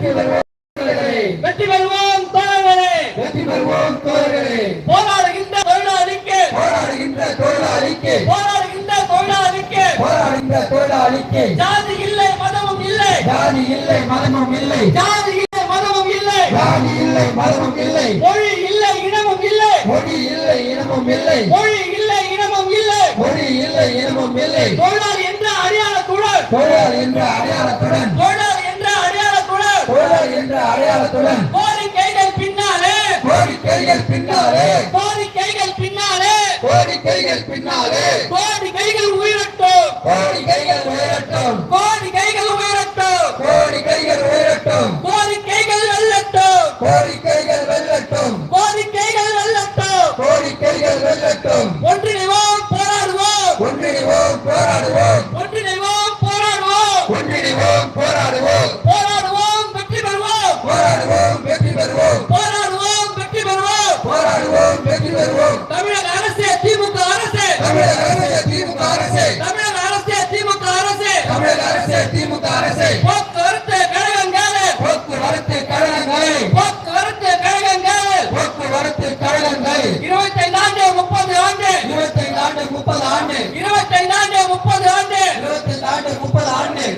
வெற்றி பெறுவோம் தோழர்களே. வெற்றி பெறுவோம் தோழர்களே. போராடுகின்ற தொழிலாளிக்கு. போராடுகின்ற தொழிலாளிக்கு. போராடுகின்ற தொழிலாளிக்கு. போராடுகின்ற தொழிலாளிக்கு. ஜாதி இல்லை மதமும் இல்லை. ஜாதி இல்லை மதமும் இல்லை. ஜாதி இல்லை மதமும் இல்லை. ஜாதி இல்லை மதமும் இல்லை. மொழி இல்லை இனமும் இல்லை. மொழி இல்லை இனமும் இல்லை. மொழி இல்லை இனமும் இல்லை. மொழி இல்லை இனமும் இல்லை. தொழிலாளி என்ற அடையாளத்துடன். தொழிலாளி என்ற அடையாளத்துடன் தொழிலாளி என்ற அடையாளத்துடன் தொழிலாளி என்ற அடையாளத்துடன் கோரிக்கைகள் பின்னாலே. கோரிக்கைகள் பின்னாலே. கோரிக்கைகள் பின்னாலே. கோரிக்கைகள் பின்னாலே. கோரிக்கைகள் உயிரட்டும். கோரிக்கைகள் உயரட்டும்.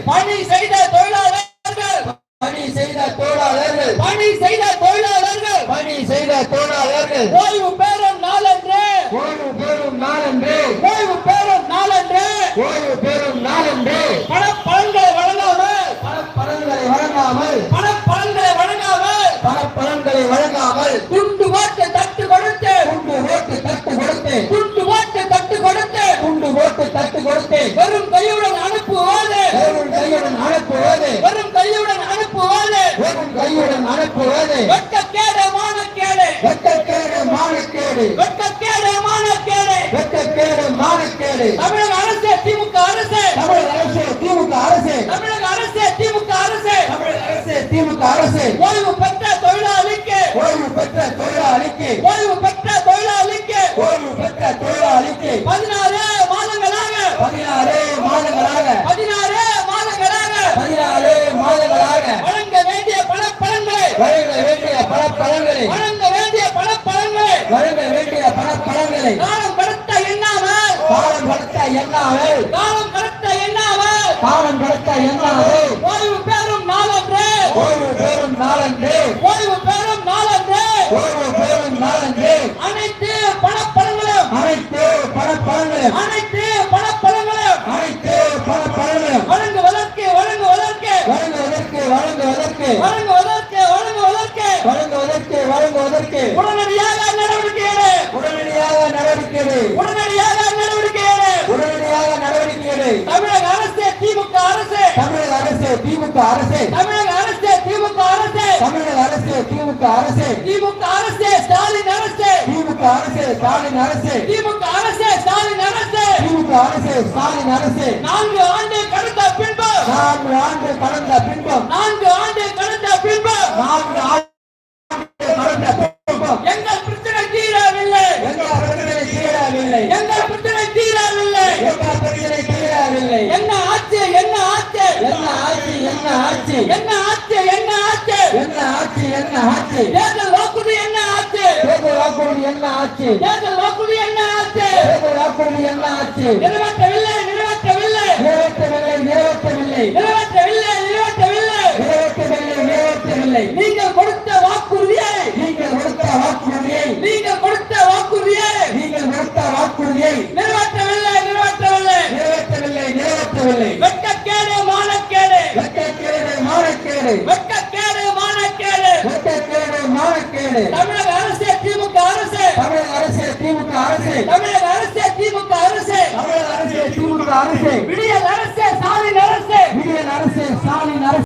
பணி செய்த தொழிலாளர்கள். பணி செய்த தொழிலாளர்கள். பணி செய்த தொழிலாளர்கள். பணி செய்த தொழிலாளர்கள். ஓய்வு பெறும் நாளன்று. ஓய்வு பெறும் நாளன்று. ஓய்வு பெறும் நாளன்று. ஓய்வு பெறும் நாளன்று. பணப்பலன்களை வழங்காமல். பணப்பலன்களை வழங்காமல். பணப்பலன்களை வழங்காமல். பணப்பலன்களை வழங்காமல். துண்டு கையுடன் அனுப்புவது. வெறும் கையுடன் அனுப்புவது. வெறும் கையுடன் அனுப்புவது. வெட்கக்கேடு மானக்கேடு வெட்டக்கேடு மானக்கேடு வெட்கக்கேடு மானக்கேடு வெட்டக்கேடு மானக்கேடு தமிழக அரசு திமுக அரசு. தமிழக அரசு திமுக அரசு. தமிழக அரசு திமுக அரசு. தமிழக அரசு திமுக அரசு. ஓய்வு பெற்ற தொழிலாளிக்கு. ஓய்வு பெற்ற தொழிலாளிக்கு. ஓய்வு பெற்ற தொழிலாளிக்கு. ஓய்வு பெற்ற தொழிலாளிக்கு. பதினாறு மாதங்களாக பதினாறு மாதங்களாக பதினாறு மாதங்களாக பதினாறு மாதங்களாக வழங்க வேண்டிய பணப்பலன்களை வழங்க வேண்டிய பணப்பலன்களை வழங்க வேண்டிய பணப்பலன்களை வழங்க வேண்டிய பணப்பலன்களை காலம் கடத்த எண்ணாமல் காலம் கடத்த எண்ணாமல் காலம் கடத்த எண்ணாமல் காலம் கடத்த எண்ணாமல் ஓய்வு பெறும் நாளன்று ஓய்வு பெறும் நாளன்று ஓய்வு பெறும் நாளன்று ஓய்வு பெறும் நாளன்று அனைத்து பணப்பலன்களும் அனைத்து பணப்பலன்களும் அனைத்து பணப்பலன்களும் அனைத்து பணப்பலன்களும் வழங்குவதற்கு வழங்குவதற்கு வழங்குவதற்கு வழங்குவதற்கு வழங்குவதற்கு வழங்குவதற்கு நடவடிக்கை எடு. உடனடியாக நடவடிக்கை எடு உடனடியாக நடவடிக்கை எடு. தமிழக அரசு திமுக அரசு. தமிழக அரசு திமுக அரசு. தமிழக அரசு திமுக அரசு. தமிழக அரசு திமுக அரசு. திமுக அரசு ஸ்டாலின் அரசு. திமுக அரசு ஸ்டாலின் அரசு. திமுக அரசு ஸ்டாலின் அரசு. திமுக அரசு ஸ்டாலின் அரசு. நான்கு ஆண்டு கடந்த பின்பு. நான்கு ஆண்டு கடந்த பின்பம் நான்கு ஆண்டு என்ன ஆட்சி என்ன ஆச்சு? என்ன ஆச்சு? என்ன ஆட்சி என்ன ஆட்சி தேர்தல் வாக்குறுதி என்ன ஆச்சு? தேர்தல் வாக்குறுதி என்ன ஆட்சி தேர்தல் வாக்குறுதி என்ன ஆச்சு? தேர்தல் வாக்குறுதி என்ன நிறைவேற்றவில்லை நிறைவேற்றவில்லை நிறைவேற்றவில்லை. நிறைவேற்றவில்லை நிறைவேற்றவில்லை. மானக்கேடு வெட்கக்கேடு மானக்கேடு. வெட்டக்கேடு மானக்கேடு. தமிழக அரசு திமுக அரசு. தமிழக அரசு திமுக அரசு. தமிழக அரசு திமுக அரசு. தமிழக அரசு திமுக அரசு. விடியல் அரசு ஸ்டாலின் அரசு. விடியல் அரசு ஸ்டாலின் அரசு.